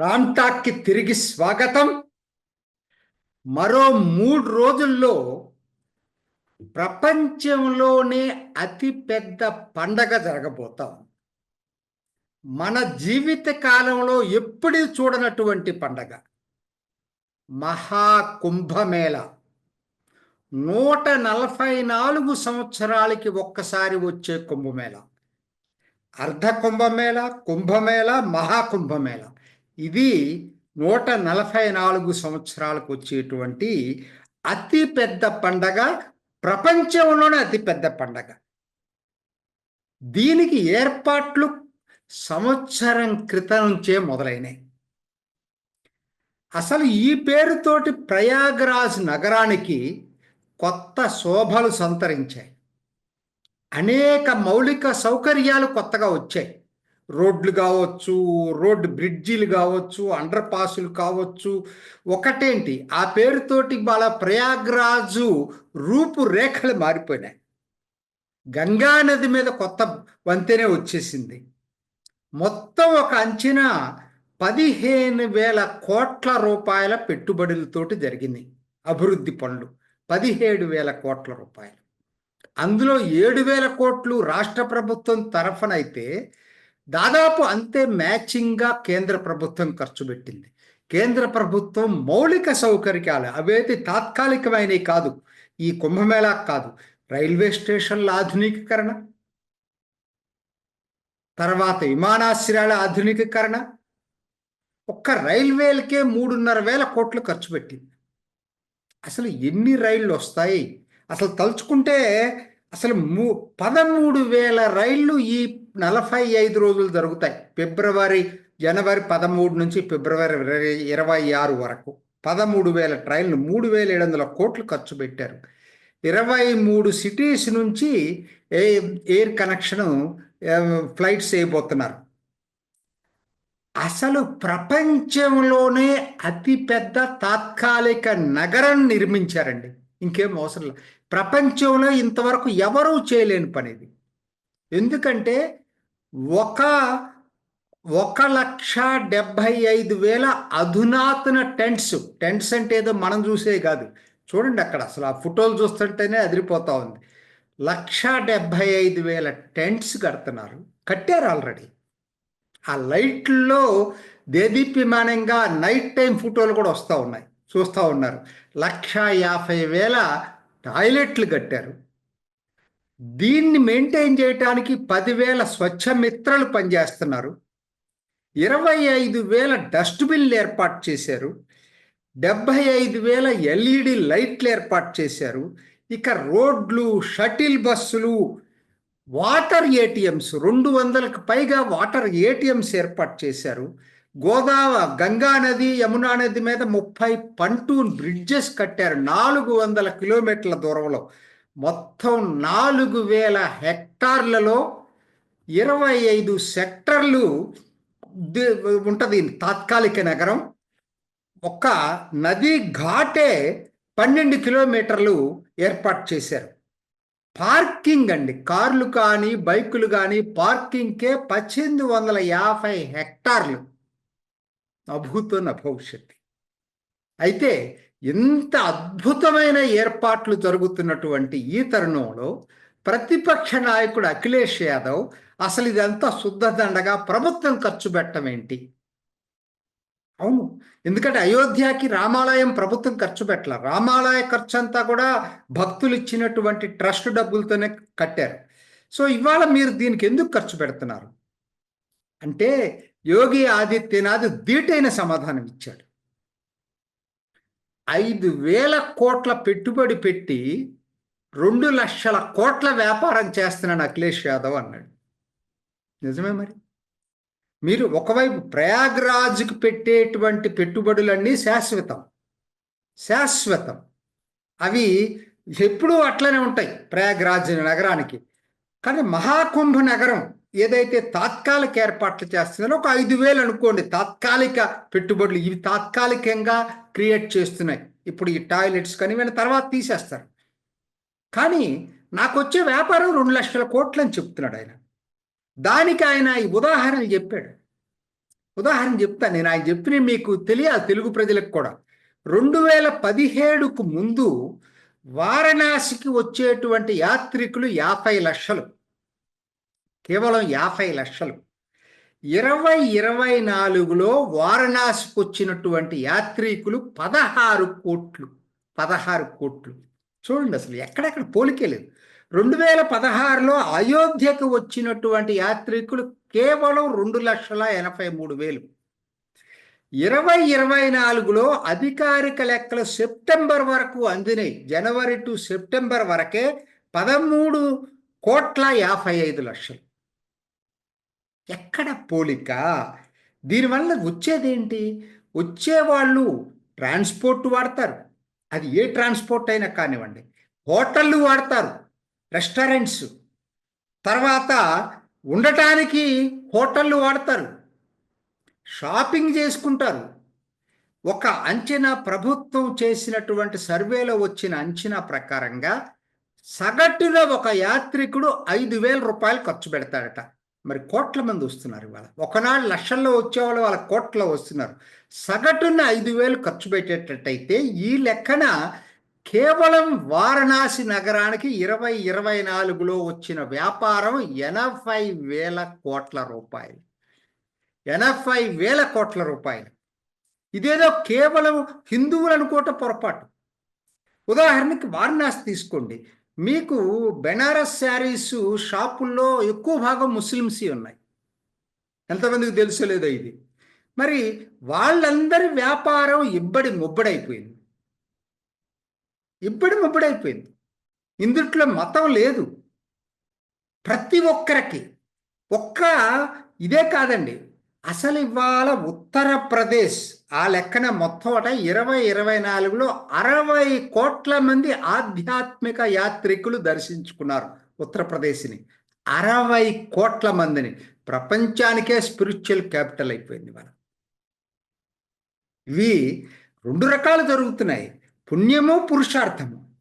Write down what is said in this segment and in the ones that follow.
రామ్టాక్కి తిరిగి స్వాగతం. మరో మూడు రోజుల్లో ప్రపంచంలోనే అతి పెద్ద పండగ జరగబోతాం మన జీవిత కాలంలో ఎప్పుడు చూడనటువంటి పండగ మహాకుంభమేళ. నూట నలభై నాలుగు సంవత్సరాలకి ఒక్కసారి వచ్చే కుంభమేళ. అర్ధ కుంభమేళ కుంభమేళ మహాకుంభమేళ. ఇది నూట నలభై నాలుగు సంవత్సరాలకు వచ్చేటువంటి అతి పెద్ద పండగ ప్రపంచంలోనే అతి పెద్ద పండగ. దీనికి ఏర్పాట్లు సంవత్సరం క్రితం నుంచే మొదలైనాయి. అసలు ఈ పేరుతోటి ప్రయాగరాజ్ నగరానికి కొత్త శోభలు సంతరించాయి. అనేక మౌలిక సౌకర్యాలు కొత్తగా వచ్చాయి. రోడ్లు కావచ్చు రోడ్డు బ్రిడ్జీలు కావచ్చు అండర్ పాసులు కావచ్చు ఒకటేంటి? ఆ పేరుతోటి వాళ్ళ ప్రయాగ్రాజు రూపురేఖలు మారిపోయినాయి. గంగా నది మీద కొత్త వంతెనే వచ్చేసింది. మొత్తం ఒక అంచనా పదిహేను వేల కోట్ల రూపాయల పెట్టుబడులతోటి జరిగింది. అభివృద్ధి పనులు పదిహేడు వేల కోట్ల రూపాయలు. అందులో ఏడు వేల కోట్లు రాష్ట్ర ప్రభుత్వం తరఫునైతే దాదాపు అంతే మ్యాచింగ్గా కేంద్ర ప్రభుత్వం ఖర్చు పెట్టింది. కేంద్ర ప్రభుత్వం మౌలిక సౌకర్యాలు అవేది తాత్కాలికమైనవి కాదు. ఈ కుంభమేళా కాదు. రైల్వే స్టేషన్ల ఆధునికీకరణ తర్వాత విమానాశ్రయాల ఆధునికీకరణ ఒక్క రైల్వేలకే మూడున్నర వేల కోట్లు ఖర్చు పెట్టింది. అసలు ఎన్ని రైళ్ళు వస్తాయి? అసలు తలుచుకుంటే అసలు మూ పదమూడు వేల రైళ్ళు ఈ నలభై ఐదు రోజులు జరుగుతాయి. ఫిబ్రవరి జనవరి పదమూడు నుంచి ఫిబ్రవరి ఇరవై ఆరు వరకు. పదమూడు వేల ట్రైన్లు మూడు వేల ఏడు వందల కోట్లు ఖర్చు పెట్టారు. ఇరవై మూడు సిటీస్ నుంచి ఏ ఎయిర్ కనెక్షన్ ఫ్లైట్స్ వేయబోతున్నారు. అసలు ప్రపంచంలోనే అతిపెద్ద తాత్కాలిక నగరం నిర్మించారండి. ఇంకేం అవసరం లేదు. ప్రపంచంలో ఇంతవరకు ఎవరూ చేయలేని పని ఇది. ఎందుకంటే ఒక ఒక లక్ష డెబ్భై ఐదు వేల అధునాతన టెంట్స్. టెంట్స్ అంటే ఏదో మనం చూసే కాదు. చూడండి అక్కడ అసలు ఆ ఫోటోలు చూస్తుంటేనే అదిరిపోతా ఉంది. లక్ష డెబ్భై ఐదు వేల టెంట్స్ కడుతున్నారు. కట్టారు ఆల్రెడీ. ఆ లైట్లో దేదీప్యమానంగా నైట్ టైం ఫోటోలు కూడా వస్తూ ఉన్నాయి. చూస్తూ ఉన్నారు. లక్ష యాభై వేల టాయిలెట్లు కట్టారు. దీన్ని మెయింటైన్ చేయటానికి పదివేల స్వచ్ఛ మిత్రలు పనిచేస్తున్నారు. ఇరవై ఐదు వేల డస్ట్బిన్లు ఏర్పాటు చేశారు. డెబ్భై ఐదు వేల ఎల్ఈడి లైట్లు ఏర్పాటు చేశారు. ఇక రోడ్లు షటిల్ బస్సులు వాటర్ ఏటీఎంస్ రెండు వందలకు పైగా వాటర్ ఏటీఎంస్ ఏర్పాటు చేశారు. గోదావరి గంగా నది యమునా నది మీద ముప్పై పంటూన్ బ్రిడ్జెస్ కట్టారు. నాలుగు వందల కిలోమీటర్ల దూరంలో మొత్తం నాలుగు వేల హెక్టార్లలో ఇరవై ఐదు సెక్టర్లు ఉంటుంది తాత్కాలిక నగరం. ఒక నది ఘాటే పన్నెండు కిలోమీటర్లు ఏర్పాటు చేశారు. పార్కింగ్ అండి. కార్లు కానీ బైకులు కానీ పార్కింగ్కే పద్దెనిమిది వందల యాభై హెక్టార్లు. అభూతో భవిష్యత్తు. అయితే ఇంత అద్భుతమైన ఏర్పాట్లు జరుగుతున్నటువంటి ఈ తరుణంలో ప్రతిపక్ష నాయకుడు అఖిలేష్ యాదవ్ అసలు ఇదంతా శుద్ధదండగా ప్రభుత్వం ఖర్చు పెట్టమేంటి అవును. ఎందుకంటే అయోధ్యకి రామాలయం ప్రభుత్వం ఖర్చు పెట్టల. రామాలయ ఖర్చు అంతా కూడా భక్తులు ఇచ్చినటువంటి ట్రస్ట్ డబ్బులతోనే కట్టారు. సో ఇవాళ మీరు దీనికి ఎందుకు ఖర్చు పెడుతున్నారు? అంటే యోగి ఆదిత్యనాథ్ దీటైన సమాధానం ఇచ్చాడు. ఐదు వేల కోట్ల పెట్టుబడి పెట్టి రెండు లక్షల కోట్ల వ్యాపారం చేస్తున్నాడు అఖిలేష్ యాదవ్ అన్నాడు. నిజమే మరి? మీరు ఒకవైపు ప్రయాగ్రాజ్కి పెట్టేటువంటి పెట్టుబడులన్నీ శాశ్వతం. శాశ్వతం. అవి ఎప్పుడూ అట్లనే ఉంటాయి ప్రయాగ్రాజ్ నగరానికి. కానీ మహాకుంభ నగరం ఏదైతే తాత్కాలిక ఏర్పాట్లు చేస్తున్నారో ఒక ఐదు వేలు అనుకోండి. తాత్కాలిక పెట్టుబడులు ఇవి తాత్కాలికంగా క్రియేట్ చేస్తున్నాయి. ఇప్పుడు ఈ టాయిలెట్స్ కానీ ఇవన్నీ తర్వాత తీసేస్తారు. కానీ నాకు వచ్చే వ్యాపారం రెండు లక్షల కోట్లు అని చెప్తున్నాడు ఆయన. దానికి ఆయన ఈ ఉదాహరణలు చెప్పాడు. ఉదాహరణ చెప్తాను. నేను ఆయన చెప్పిన మీకు తెలియాలి తెలుగు ప్రజలకు కూడా. రెండు వేల పదిహేడుకు ముందు వారణాసికి వచ్చేటువంటి యాత్రికులు యాభై లక్షలు. కేవలం యాభై లక్షలు. ఇరవై ఇరవై నాలుగులో వారణాసికి వచ్చినటువంటి యాత్రికులు పదహారు కోట్లు పదహారు కోట్లు. చూడండి అసలు ఎక్కడెక్కడ పోలికే లేదు. రెండు వేల పదహారులో అయోధ్యకు వచ్చినటువంటి యాత్రికులు కేవలం రెండు లక్షల ఎనభై మూడు వేలు. ఇరవై ఇరవై నాలుగులో అధికారిక లెక్కలు సెప్టెంబర్ వరకు అందినాయి. జనవరి టు సెప్టెంబర్ వరకే పదమూడు కోట్ల యాభై ఐదు లక్షలు. ఎక్కడ పోలిక? దీనివల్ల వచ్చేదేంటి? వచ్చేవాళ్ళు ట్రాన్స్పోర్ట్ వాడతారు. అది ఏ ట్రాన్స్పోర్ట్ అయినా కానివ్వండి. హోటళ్ళు వాడతారు. రెస్టారెంట్స్. తర్వాత ఉండటానికి హోటళ్ళు వాడతారు. షాపింగ్ చేసుకుంటారు. ఒక అంచనా ప్రభుత్వం చేసినటువంటి సర్వేలో వచ్చిన అంచనా ప్రకారంగా సగటున ఒక యాత్రికుడు ఐదు వేల రూపాయలు ఖర్చు పెడతాడట. మరి కోట్ల మంది వస్తున్నారు ఇవాళ. ఒకనాడు లక్షల్లో వచ్చేవాళ్ళు వాళ్ళ కోట్ల వస్తున్నారు. సగటున ఐదు వేలు ఖర్చు పెట్టేటట్టయితే ఈ లెక్కన కేవలం వారణాసి నగరానికి ఇరవై ఇరవై నాలుగులో వచ్చిన వ్యాపారం ఎనభై వేల కోట్ల రూపాయలు. ఎనభై వేల కోట్ల రూపాయలు. ఇదేదో కేవలం హిందువులు అనుకోవటం పొరపాటు. ఉదాహరణకి వారణాసి తీసుకోండి. మీకు బెనారస్ శారీస్ షాపుల్లో ఎక్కువ భాగం ముస్లిమ్స్ ఉన్నాయి. ఎంతమందికి తెలుసలేదో ఇది. మరి వాళ్ళందరి వ్యాపారం ఇబ్బడి ముబ్బడైపోయింది. ఇబ్బడి ముబ్బడైపోయింది. ఇందుట్లో మతం లేదు. ప్రతి ఒక్కరికి ఒక్క ఇదే కాదండి. అసలు ఇవాళ ఉత్తరప్రదేశ్ ఆ లెక్కన మొత్తం అట ఇరవై ఇరవై నాలుగులో అరవై కోట్ల మంది ఆధ్యాత్మిక యాత్రికులు దర్శించుకున్నారు ఉత్తరప్రదేశ్ని. అరవై కోట్ల మందిని. ప్రపంచానికే స్పిరిచువల్ క్యాపిటల్ అయిపోయింది మనం ఇవి రెండు రకాలు జరుగుతున్నాయి. పుణ్యము పురుషార్థము.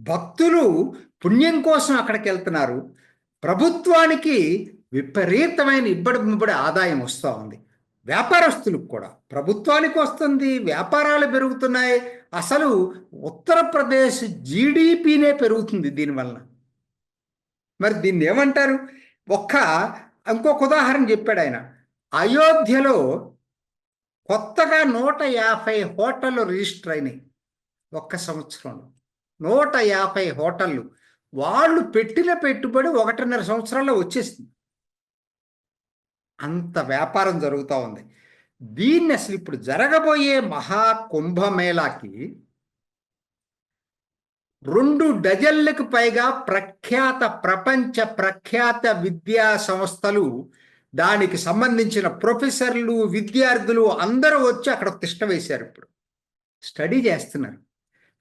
భక్తులు పుణ్యం కోసం అక్కడికి వెళ్తున్నారు. ప్రభుత్వానికి విపరీతమైన ఇబ్బడి ముబ్బడి ఆదాయం వస్తూ ఉంది. వ్యాపారస్తులకు కూడా ప్రభుత్వానికి వస్తుంది వ్యాపారాలు పెరుగుతున్నాయి. అసలు ఉత్తరప్రదేశ్ జీడిపినే పెరుగుతుంది దీనివల్ల మరి దీన్ని ఏమంటారు? ఒక్క ఇంకొక ఉదాహరణ చెప్పాడు ఆయన. అయోధ్యలో కొత్తగా నూట యాభై హోటళ్ళు రిజిస్టర్ అయినాయి ఒక్క సంవత్సరంలో. నూట యాభై హోటళ్ళు. వాళ్ళు పెట్టిన పెట్టుబడి ఒకటిన్నర సంవత్సరాల్లో వచ్చేసింది. అంత వ్యాపారం జరుగుతూ ఉంది. దీన్ని అసలు ఇప్పుడు జరగబోయే మహా కుంభమేళాకి రెండు డజన్లకు పైగా ప్రఖ్యాత ప్రపంచ ప్రఖ్యాత విద్యా సంస్థలు దానికి సంబంధించిన ప్రొఫెసర్లు విద్యార్థులు అందరూ వచ్చి అక్కడ తిష్ట వేశారు ఇప్పుడు. స్టడీ చేస్తున్నారు.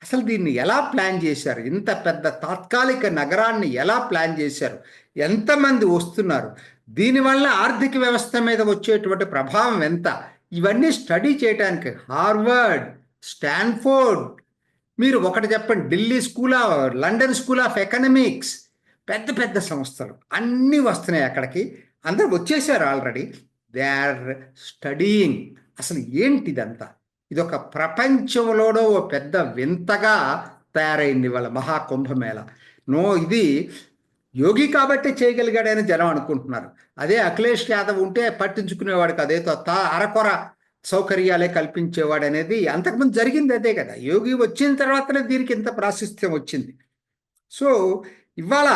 అసలు దీన్ని ఎలా ప్లాన్ చేశారు? ఇంత పెద్ద తాత్కాలిక నగరాన్ని ఎలా ప్లాన్ చేశారు? ఎంతమంది వస్తున్నారు? దీనివల్ల ఆర్థిక వ్యవస్థ మీద వచ్చేటువంటి ప్రభావం ఎంత? ఇవన్నీ స్టడీ చేయడానికి హార్వర్డ్ స్టాన్ఫోర్డ్. మీరు ఒకటి చెప్పండి Delhi school of London school of economics. పెద్ద పెద్ద సంస్థలు అన్నీ వస్తున్నాయి అక్కడికి. అందరు వచ్చేసారు ఆల్రెడీ. They are studying. అసలు ఏంటి ఇదంతా ఇదొక ప్రపంచంలోనో ఓ పెద్ద వింతగా తయారైంది వాళ్ళ మహాకుంభమేళ. నో ఇది యోగి కాబట్టే చేయగలిగాడని జనం అనుకుంటున్నారు. అదే అఖిలేష్ యాదవ్ ఉంటే పట్టించుకునేవాడు అదేతో తా అరకొర సౌకర్యాలే కల్పించేవాడు అనేది అంతకుముందు జరిగింది అదే కదా. యోగి వచ్చిన తర్వాతనే దీనికి ఇంత ప్రాశస్త్యం వచ్చింది. సో ఇవాళ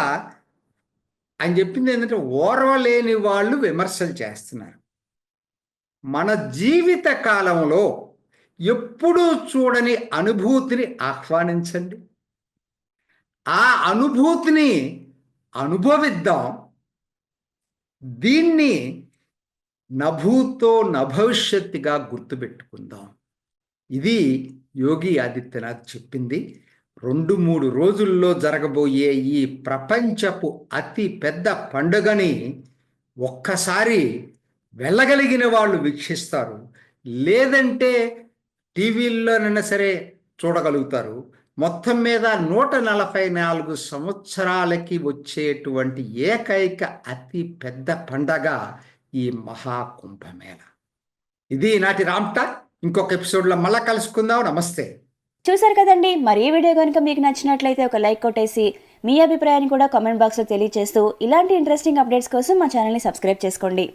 ఆయన చెప్పింది ఏంటంటే ఓర్వలేని వాళ్ళు విమర్శలు చేస్తున్నారు. మన జీవిత కాలంలో ఎప్పుడూ చూడని అనుభూతిని ఆహ్వానించండి. ఆ అనుభూతిని అనుభవిద్దాం. దీన్ని నభూతో నభవిష్యత్తుగా గుర్తుపెట్టుకుందాం. ఇది యోగి ఆదిత్యనాథ్ చెప్పింది. రెండు మూడు రోజుల్లో జరగబోయే ఈ ప్రపంచపు అతి పెద్ద పండుగని ఒక్కసారి వెళ్ళగలిగిన వాళ్ళు వీక్షిస్తారు. లేదంటే టీవీల్లోనైనా సరే చూడగలుగుతారు. మొత్తం మీద నూట నలభై నాలుగు సంవత్సరాలకి వచ్చేటువంటి ఏకైక అతి పెద్ద పండగ ఈ మహాకుంభమేళ. ఇది నాటి రామ్టా ఇంకొక ఎపిసోడ్లో మళ్ళా కలుసుకుందాం. నమస్తే. చూసారు కదండి. మరి ఈ వీడియో కనుక మీకు నచ్చినట్లయితే ఒక లైక్ కొట్టేసి మీ అభిప్రాయాన్ని కూడా కామెంట్ బాక్స్లో తెలియజేస్తూ ఇలాంటి ఇంట్రెస్టింగ్ అప్డేట్స్ కోసం మా ఛానల్ని సబ్స్క్రైబ్ చేసుకోండి.